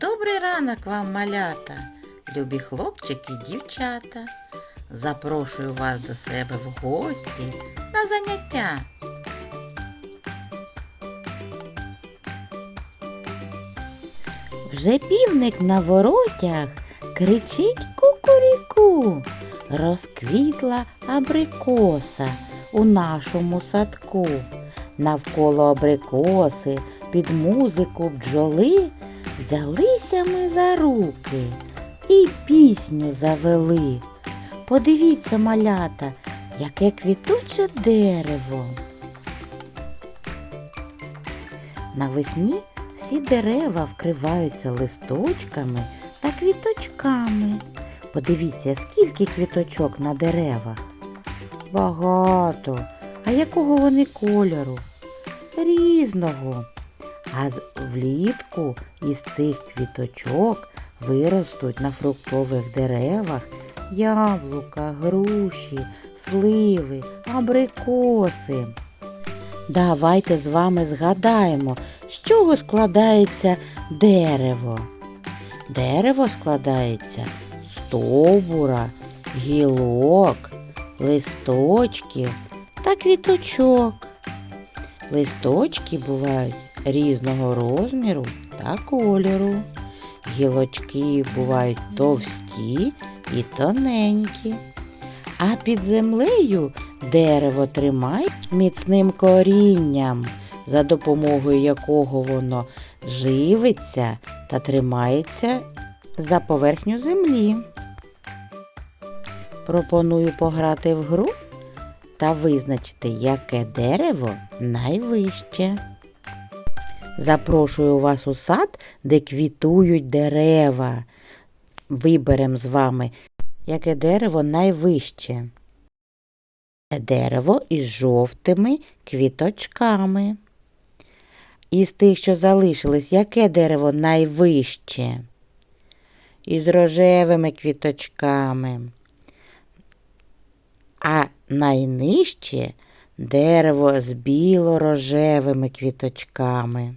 Добрий ранок вам, малята, любі хлопчики і дівчата. Запрошую вас до себе в гості на заняття. Вже півник на воротях кричить кукуріку. Розквітла абрикоса у нашому садку. Навколо абрикоси під музику бджоли взялися ми за руки і пісню завели. Подивіться, малята, яке квітуче дерево. Навесні всі дерева вкриваються листочками та квіточками. Подивіться, скільки квіточок на деревах. Багато. А якого вони кольору? Різного. А влітку із цих квіточок виростуть на фруктових деревах яблука, груші, сливи, абрикоси. Давайте з вами згадаємо, з чого складається дерево. Дерево складається з стовбура, гілок, листочків та квіточок. Листочки бувають різного розміру та кольору. Гілочки бувають товсті і тоненькі. А під землею дерево тримає міцним корінням, за допомогою якого воно живиться та тримається за поверхню землі. Пропоную пограти в гру та визначити, яке дерево найвище. Запрошую вас у сад, де квітують дерева. Виберемо з вами, яке дерево найвище. Дерево із жовтими квіточками. Із тих, що залишились, яке дерево найвище? Із рожевими квіточками. А найнижче дерево з біло-рожевими квіточками.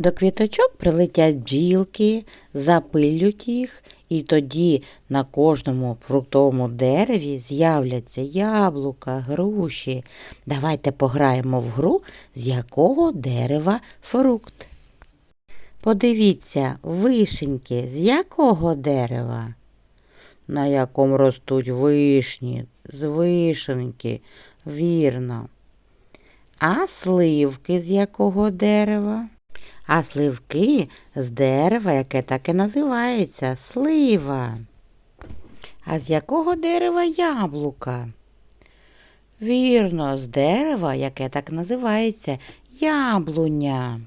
До квіточок прилетять бджілки, запилють їх, і тоді на кожному фруктовому дереві з'являться яблука, груші. Давайте пограємо в гру, з якого дерева фрукт. Подивіться, вишеньки, з якого дерева? На якому ростуть вишні, з вишеньки, вірно. А сливки з якого дерева? А сливки з дерева, яке так і називається слива. А з якого дерева яблука? Вірно, з дерева, яке так називається яблуня.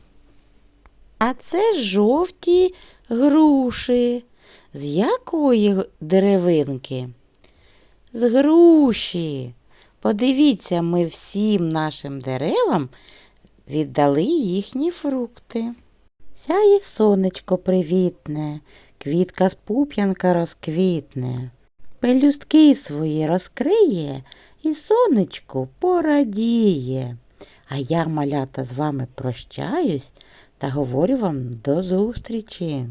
А це жовті груші. З якої деревинки? З груші. Подивіться, ми всім нашим деревам віддали їхні фрукти. Сяє сонечко привітне, квітка з пуп'янка розквітне, пелюстки свої розкриє і сонечку порадіє. А я, малята, з вами прощаюсь та говорю вам до зустрічі.